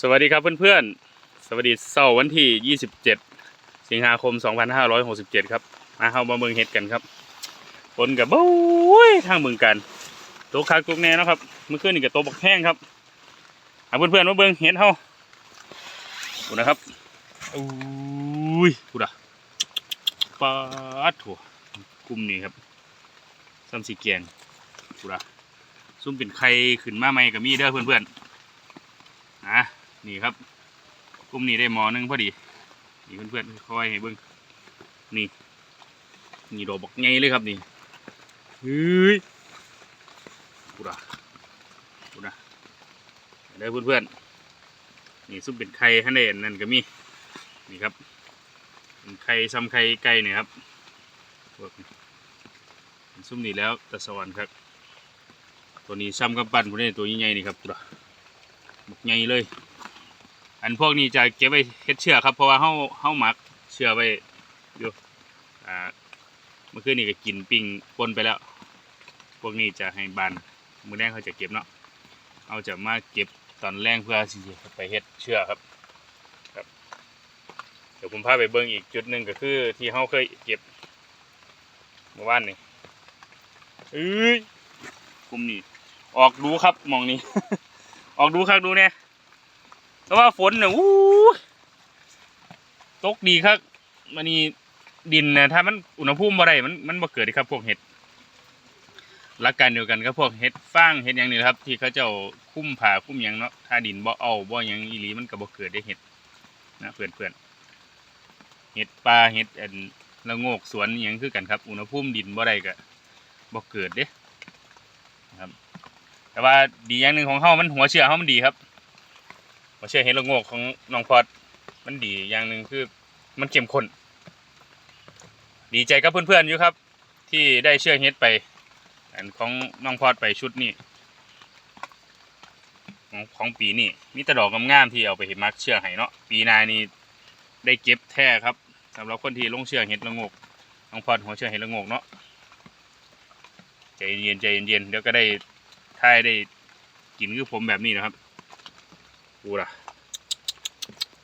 สวัสดีครับเพื่อนๆ สวัสดีเสาร์วันที่ 27 สิงหาคม 2567 ครับ มาเข้ามาเมืองเฮ็ดกันครับฝนกับโอ้ยทางเมืองกันตกคักตกแน่นะครับ เมื่อคืนนี่กับตกบักแห้งครับเอาเพื่อนๆมาเบิ่งเฮ็ดเฮาดูนะครับอุ้ยกูดะปาดถั่วกลุ่มนี้ครับซ้ำสีแกงกูดะซุ่มเป็นไข่ขึ้นมาใหม่กับมีเด้อเพื่อนๆอะ นี่ครับกลุ่มนี้ได้หมอหนึงพอดี นี่เพื่อนๆคอยให้เบิ้งนี่ นี่ดอกบักไงเลยครับนี่เฮ้ยกูด่ากูด่าเด้อเพื่อนๆนี่ซุปเป็นไข่ฮันเดนนั่นก็มี นี่ครับเป็นไข่ซ้ำไข่ไก่เนี่ยครับพวกซุปนี่แล้วตะสวรรค์ครับ ตัวนี้ซ้ำกับปั้นพวกนี้ตัวใหญ่ๆนี่ครับกูด่าบักใหญ่เลย อันพวกนี้จะเก็บไว้เฮ็ดเชือกครับเพราะว่าเฮาเฮาหมักเชือกไว้อยู่อ่าเมื่อคืนนี้ก็กินปิ้งปนไปแล้ว พวกนี้จะให้บานมื้อแรกเขาจะเก็บเนาะเอาจะมาเก็บตอนแรกเพื่อสิไปเฮ็ดเชือกครับครับ เดี๋ยวผมพาไปเบิ่งอีกจุดหนึ่งก็คือ ที่เฮาเคยเก็บเมื่อวานนี่เอ้ยกลุ่มนี้ออกดูครับมองนี้ ออกดูครับดูเนี่ย แต่ว่าฝนเนี่ยอู้ตกดีครับมันนี่ดินนะถ้ามันอุณหภูมิบ่ได้มันมันบ่เกิดครับ พวกเห็ดหลักการเดียวกันกับพวกเห็ดฟางเห็ดอย่างนี้ครับ ที่เขาเจ้าคุ้มผ่าคุ้มยังเนาะถ้าดินบ่เอาบ่หยังอีหลีมันก็บ่เกิดได้เห็ดนะเพื่อนเพื่อนๆเห็ดปลาเห็ดอันละโงกสวนอหยังคือกันครับ อุณหภูมิดินบ่ได้ก็บ่เกิดเด้ครับ แต่ว่าดีอย่างหนึ่งของเฮามันหัวเชื่อเฮามันดีครับ หัวเชื่อเห็ดละโงกของน้องพอดมันดีอย่างหนึ่งคือมันเข้มข้นดีใจกับเพื่อนๆอยู่ครับ ที่ได้เชื่อเฮ็ดไป อันของน้องพอดไปชุดนี้ของของปีนี้มีแตดอกงามๆที่เอาไปเห็ดมักเชื่อให้เนาะปีหนานี้ได้เก็บแท้ครับสำหรับคนที่ลงเชื่อเห็ดละโงกน้องพอดหัวเชื่อเห็ดละโงกเนาะใจเย็นใจเย็นๆเดี๋ยวก็ได้ถ้ายได้กินคือผมแบบนี้นะครับ กูล่ะ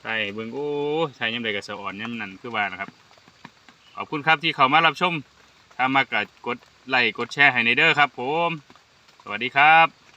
ใช่เบิ้งโอ้ใช้ยังไงกับสะอ่อนยังนั่นคือว่านะครับ ขอบคุณครับที่เข้ามารับชม ถ้ามากดกดไลค์กดแชร์ให้ในเด้อครับ ผม สวัสดีครับ